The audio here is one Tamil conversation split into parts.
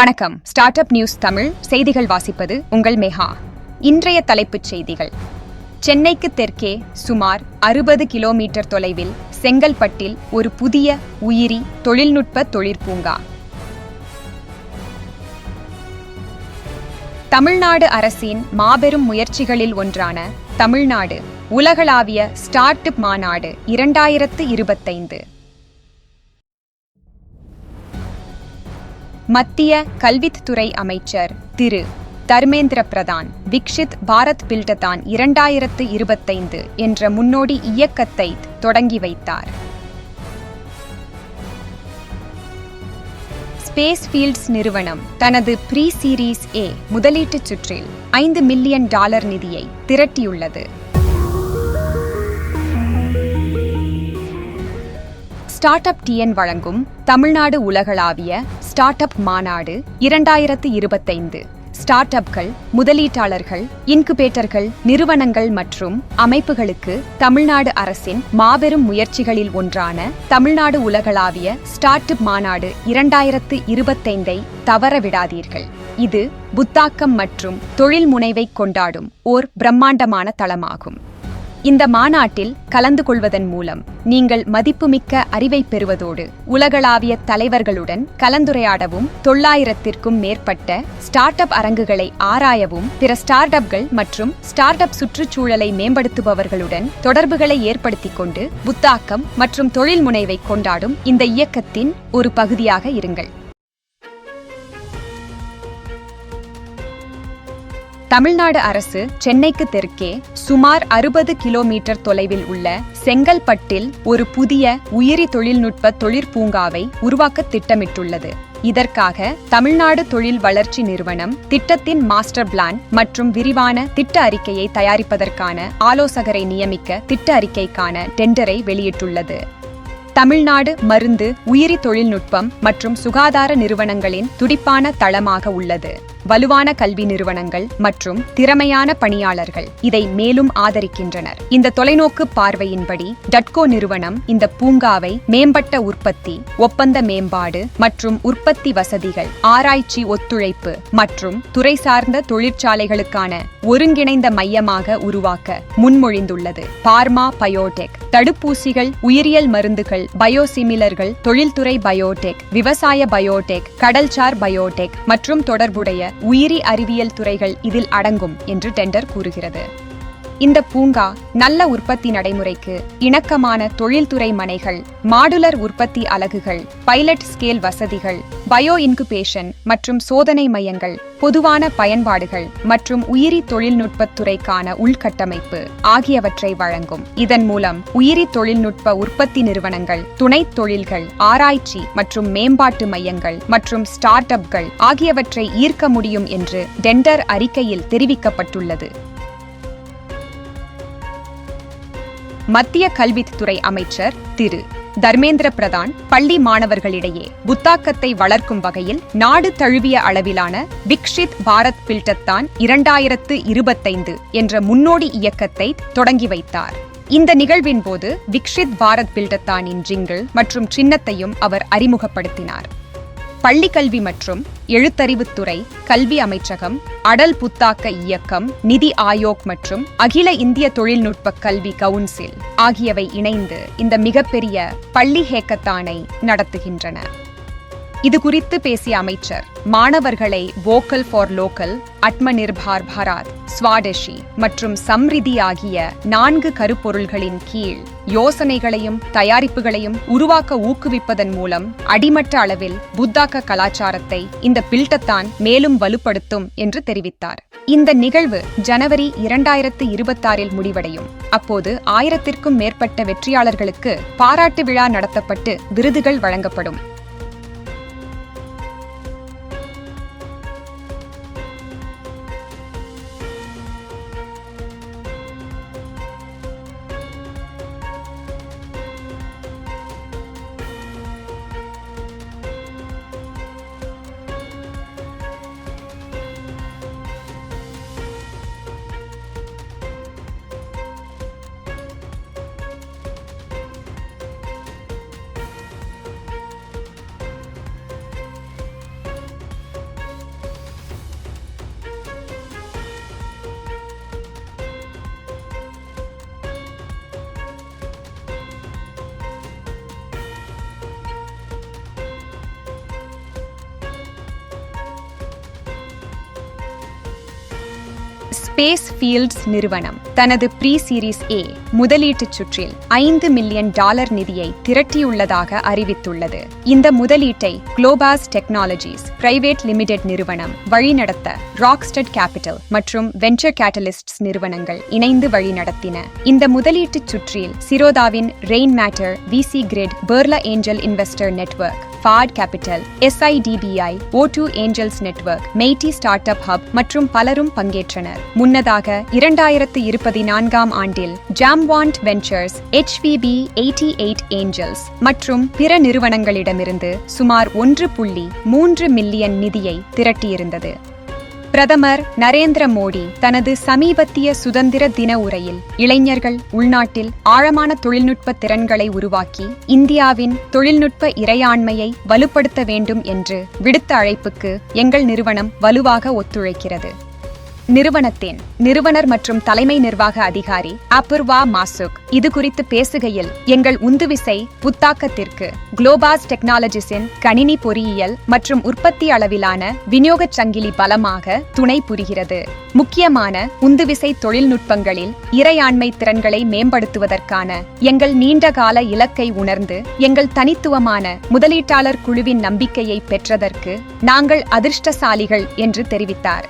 வணக்கம். ஸ்டார்ட் அப் நியூஸ் தமிழ் செய்திகள் வாசிப்பது உங்கள் மேகா. இன்றைய தலைப்புச் செய்திகள். சென்னைக்கு தெற்கே சுமார் அறுபது கிலோமீட்டர் தொலைவில் செங்கல்பட்டில் ஒரு புதிய உயிரி தொழில்நுட்ப தொழிற்பூங்கா. தமிழ்நாடு அரசின் மாபெரும் முயற்சிகளில் ஒன்றான தமிழ்நாடு உலகளாவிய ஸ்டார்ட் அப் மாநாடு இரண்டாயிரத்து இருபத்தைந்து. மத்திய கல்வித்துறை அமைச்சர் திரு. தர்மேந்திர பிரதான் விக்ஷித் பாரத் பில்டதான் இரண்டாயிரத்து இருபத்தைந்து என்ற முன்னோடி இயக்கத்தை தொடங்கி வைத்தார். ஸ்பேஸ் ஃபீல்ட்ஸ் நிறுவனம் தனது ப்ரீ சீரீஸ் ஏ முதலீட்டுச் சுற்றில் ஐந்து மில்லியன் டாலர் நிதியை திரட்டியுள்ளது. ஸ்டார்ட் அப் டிஎன் வழங்கும் தமிழ்நாடு உலகளாவிய ஸ்டார்ட் அப் மாநாடு இரண்டாயிரத்து இருபத்தைந்து. ஸ்டார்ட் அப்கள் முதலீட்டாளர்கள் இன்குபேட்டர்கள் நிறுவனங்கள் மற்றும் அமைப்புகளுக்கு தமிழ்நாடு அரசின் மாபெரும் முயற்சிகளில் ஒன்றான தமிழ்நாடு உலகளாவிய ஸ்டார்ட் அப் மாநாடு இரண்டாயிரத்து இருபத்தைந்தை தவற விடாதீர்கள். இது புத்தாக்கம் மற்றும் தொழில் முனைவை கொண்டாடும் ஓர் பிரம்மாண்டமான தளமாகும். இந்த மாநாட்டில் கலந்து கொள்வதன் மூலம் நீங்கள் மதிப்புமிக்க அறிவை பெறுவதோடு உலகளாவிய தலைவர்களுடன் கலந்துரையாடவும் தொள்ளாயிரத்திற்கும் மேற்பட்ட ஸ்டார்ட் அப் அரங்குகளை ஆராயவும் பிற ஸ்டார்ட் அப்கள் மற்றும் ஸ்டார்ட் அப் சுற்றுச்சூழலை மேம்படுத்துபவர்களுடன் தொடர்புகளை ஏற்படுத்திக் கொண்டு புத்தாக்கம் மற்றும் தொழில் முனைவை கொண்டாடும் இந்த இயக்கத்தின் ஒரு பகுதியாக இருங்கள். தமிழ்நாடு அரசு சென்னைக்கு தெற்கே சுமார் அறுபது கிலோமீட்டர் தொலைவில் உள்ள செங்கல்பட்டில் ஒரு புதிய உயிரி தொழில்நுட்ப தொழிற்பூங்காவை உருவாக்க திட்டமிட்டுள்ளது. இதற்காக தமிழ்நாடு தொழில் வளர்ச்சி நிறுவனம் திட்டத்தின் மாஸ்டர் பிளான் மற்றும் விரிவான திட்ட அறிக்கையை தயாரிப்பதற்கான ஆலோசகரை நியமிக்க திட்ட அறிக்கைக்கான டெண்டரை வெளியிட்டுள்ளது. தமிழ்நாடு மருந்து உயிரி தொழில்நுட்பம் மற்றும் சுகாதார நிறுவனங்களின் துடிப்பான தளமாக உள்ளது. வலுவான கல்வி நிறுவனங்கள் மற்றும் திறமையான பணியாளர்கள் இதை மேலும் ஆதரிக்கின்றனர். இந்த தொலைநோக்கு பார்வையின்படி டட்கோ நிறுவனம் இந்த பூங்காவை மேம்பட்ட உற்பத்தி ஒப்பந்த மேம்பாடு மற்றும் உற்பத்தி வசதிகள் ஆராய்ச்சி ஒத்துழைப்பு மற்றும் துறை சார்ந்த தொழிற்சாலைகளுக்கான ஒருங்கிணைந்த மையமாக உருவாக்க முன்மொழிந்துள்ளது. பார்மா பயோடெக் தடுப்பூசிகள் உயிரியல் மருந்துகள் பயோசிமிலர்கள் தொழில்துறை பயோடெக் விவசாய பயோடெக் கடல்சார் பயோடெக் மற்றும் தொடர்புடைய உயிரி அறிவியல் துறைகள் இதில் அடங்கும் என்று டெண்டர் கூறுகிறது. இந்த பூங்கா நல்ல உற்பத்தி நடைமுறைக்கு இணக்கமான தொழில்துறை மனைகள் மாடுலர் உற்பத்தி அலகுகள் பைலட் ஸ்கேல் வசதிகள் பயோ இன்குபேஷன் மற்றும் சோதனை மையங்கள் பொதுவான பயன்பாடுகள் மற்றும் உயிரி தொழில்நுட்பத் துறைக்கான உள்கட்டமைப்பு ஆகியவற்றை வழங்கும். இதன் மூலம் உயிரி தொழில்நுட்ப உற்பத்தி நிறுவனங்கள் துணை தொழில்கள் ஆராய்ச்சி மற்றும் மேம்பாட்டு மையங்கள் மற்றும் ஸ்டார்ட் அப்கள் ஆகியவற்றை ஈர்க்க முடியும் என்று டெண்டர் அறிக்கையில் தெரிவிக்கப்பட்டுள்ளது. மத்திய கல்வித்துறை அமைச்சர் திரு. தர்மேந்திர பிரதான் பள்ளி மாணவர்களிடையே புத்தாக்கத்தை வளர்க்கும் வகையில் நாடு தழுவிய அளவிலான விக்ஷித் பாரத் பில்டத்தான் இரண்டாயிரத்து இருபத்தைந்து என்ற முன்னோடி இயக்கத்தை தொடங்கி வைத்தார். இந்த நிகழ்வின் போது விக்ஷித் பாரத் பில்டத்தானின் ஜிங்கிள் மற்றும் சின்னத்தையும் அவர் அறிமுகப்படுத்தினார். பள்ளிக்கல்வி மற்றும் எழுத்தறிவுத்துறை கல்வி அமைச்சகம் அடல் புத்தாக்க இயக்கம் நிதி ஆயோக் மற்றும் அகில இந்திய தொழில்நுட்ப கல்வி கவுன்சில் ஆகியவை இணைந்து இந்த மிகப்பெரிய பள்ளி ஹேக்கத்தானை நடத்துகின்றன. இது குறித்து பேசிய அமைச்சர் மாணவர்களை vocal for local Atmanirbhar Bharat Bharat Swadeshi மற்றும் சம்ரிதி ஆகிய நான்கு கருப்பொருள்களின் கீழ் யோசனைகளையும் தயாரிப்புகளையும் உருவாக்க ஊக்குவிப்பதன் மூலம் அடிமட்ட அளவில் புத்தாக்க கலாச்சாரத்தை இந்த பில்டத்தான் மேலும் வலுப்படுத்தும் என்று தெரிவித்தார். இந்த நிகழ்வு ஜனவரி இரண்டாயிரத்து இருபத்தாறில் முடிவடையும். அப்போது ஆயிரத்திற்கும் மேற்பட்ட வெற்றியாளர்களுக்கு பாராட்டு விழா நடத்தப்பட்டு விருதுகள் வழங்கப்படும். ஸ்பேஸ் ஃபீல்ட்ஸ் நிறுவனம். தனது ப்ரீ சீரிஸ் ஏ முதலீட்டுச் சுற்றில் ஐந்து மில்லியன் டாலர் நிதியை திரட்டியுள்ளதாக அறிவித்துள்ளது. இந்த முதலீட்டை குளோபாஸ் டெக்னாலஜிஸ் பிரைவேட் லிமிடெட் நிறுவனம் வழிநடத்த ராக்ஸ்டட் கேபிட்டல் மற்றும் வெஞ்சர் கேட்டலிஸ்ட்ஸ் நிறுவனங்கள் இணைந்து வழிநடத்தின. இந்த முதலீட்டுச் சுற்றில் சிரோதாவின் rain matter VC grid Birla angel investor network FAAD capital SIDBI O two angels network MeitY startup hub மற்றும் பலரும் பங்கேற்றனர். முன்னதாக இரண்டாயிரத்து இருபத்தி நான்காம் ஆண்டில் Jamwant ventures HVB eighty eight angels மற்றும் பிற நிறுவனங்களிடமிருந்து சுமார் ஒன்று புள்ளி மூன்று மில்லியன் நிதியை திரட்டியிருந்தது. பிரதமர் நரேந்திர மோடி தனது சமீபத்திய சுதந்திர தின உரையில் இளைஞர்கள் உள்நாட்டில் ஆழமான தொழில்நுட்ப திறன்களை உருவாக்கி இந்தியாவின் தொழில்நுட்ப இறையாண்மையை வலுப்படுத்த வேண்டும் என்று விடுத்த அழைப்புக்கு எங்கள் நிறுவனம் வலுவாக ஒத்துழைக்கிறது. நிறுவனத்தின் நிறுவனர் மற்றும் தலைமை நிர்வாக அதிகாரி அபூர்வா மாசுக். இது குறித்து பேசுகையில் எங்கள் உந்துவிசை புத்தாக்கத்திற்கு குளோபாஸ் டெக்னாலஜிஸின் கணினி பொறியியல் மற்றும் உற்பத்தி அளவிலான விநியோகச் சங்கிலி பலமாக துணை புரிகிறது. முக்கியமான உந்துவிசை தொழில்நுட்பங்களில் இறையாண்மை திறன்களை மேம்படுத்துவதற்கான எங்கள் நீண்டகால இலக்கை உணர்ந்து எங்கள் தனித்துவமான முதலீட்டாளர் குழுவின் நம்பிக்கையை பெற்றதற்கு நாங்கள் அதிர்ஷ்டசாலிகள் என்று தெரிவித்தார்.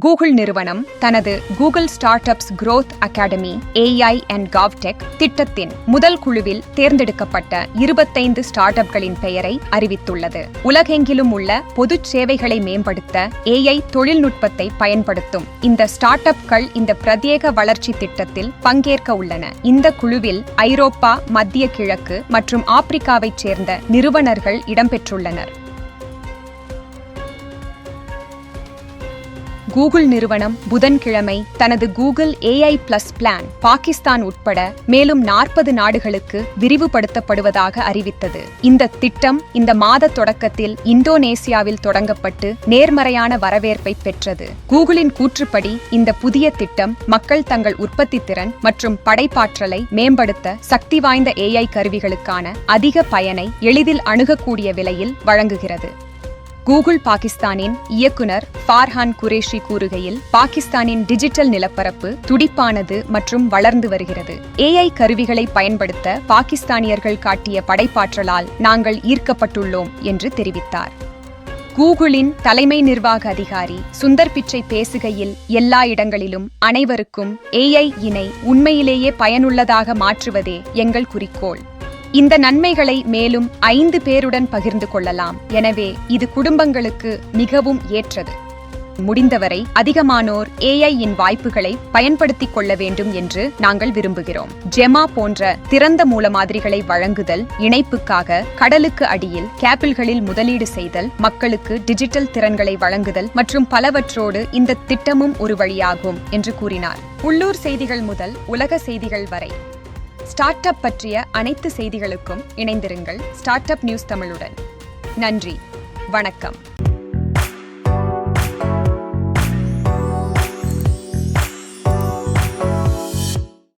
கூகுள் நிறுவனம் தனது Google startups growth academy AI and govtech திட்டத்தின் முதல் குழுவில் தேர்ந்தெடுக்கப்பட்ட இருபத்தைந்து ஸ்டார்ட் அப்களின் பெயரை அறிவித்துள்ளது. உலகெங்கிலும் உள்ள பொதுச் சேவைகளை மேம்படுத்த ஏஐ தொழில்நுட்பத்தை பயன்படுத்தும் இந்த ஸ்டார்ட் அப்கள் இந்த பிரத்யேக வளர்ச்சி திட்டத்தில் பங்கேற்க உள்ளன. இந்த குழுவில் ஐரோப்பா மத்திய கிழக்கு மற்றும் ஆப்பிரிக்காவைச் சேர்ந்த நிறுவனர்கள் இடம்பெற்றுள்ளனர். கூகுள் நிறுவனம் புதன்கிழமை தனது Google AI plus plan Pakistan உட்பட மேலும் நாற்பது நாடுகளுக்கு விரிவுபடுத்தப்படுவதாக அறிவித்தது. இந்த திட்டம் இந்த மாத தொடக்கத்தில் இந்தோனேசியாவில் தொடங்கப்பட்டு நேர்மறையான வரவேற்பை பெற்றது. கூகுளின் கூற்றுப்படி இந்த புதிய திட்டம் மக்கள் தங்கள் உற்பத்தி திறன் மற்றும் படைப்பாற்றலை மேம்படுத்த சக்தி வாய்ந்த ஏஐ கருவிகளுக்கான அதிக பயனை எளிதில் அணுகக்கூடிய விலையில் வழங்குகிறது. கூகுள் பாகிஸ்தானின் இயக்குனர் ஃபார்ஹான் குரேஷி கூறுகையில் பாகிஸ்தானின் டிஜிட்டல் நிலப்பரப்பு துடிப்பானது மற்றும் வளர்ந்து வருகிறது. ஏஐ கருவிகளை பயன்படுத்த பாகிஸ்தானியர்கள் காட்டிய படைப்பாற்றலால் நாங்கள் ஈர்க்கப்பட்டுள்ளோம் என்று தெரிவித்தார். கூகுளின் தலைமை நிர்வாக அதிகாரி சுந்தர் பிச்சை பேசுகையில் எல்லா இடங்களிலும் அனைவருக்கும் ஏஐ இணை உண்மையிலேயே பயனுள்ளதாக மாற்றுவதே எங்கள் குறிக்கோள். இந்த நன்மைகளை மேலும் ஐந்து பேருடன் பகிர்ந்து கொள்ளலாம். எனவே இது குடும்பங்களுக்கு மிகவும் ஏற்றது. முடிந்தவரை அதிகமானோர் ஏஐ இன் வாய்ப்புகளை பயன்படுத்திக் கொள்ள வேண்டும் என்று நாங்கள் விரும்புகிறோம். ஜெமா போன்ற திறந்த மூல மாதிரிகளை வழங்குதல் இணைப்புக்காக கடலுக்கு அடியில் கேபிள்களில் முதலீடு செய்தல் மக்களுக்கு டிஜிட்டல் திறன்களை வழங்குதல் மற்றும் பலவற்றோடு இந்த திட்டமும் ஒரு வழியாகும் என்று கூறினார். உள்ளூர் செய்திகள் முதல் உலக செய்திகள் வரை. ஸ்டார்ட் அப் பற்றிய அனைத்து செய்திகளுக்கும் இணைந்திருங்கள் ஸ்டார்ட் அப் நியூஸ் தமிழுடன். நன்றி. வணக்கம்.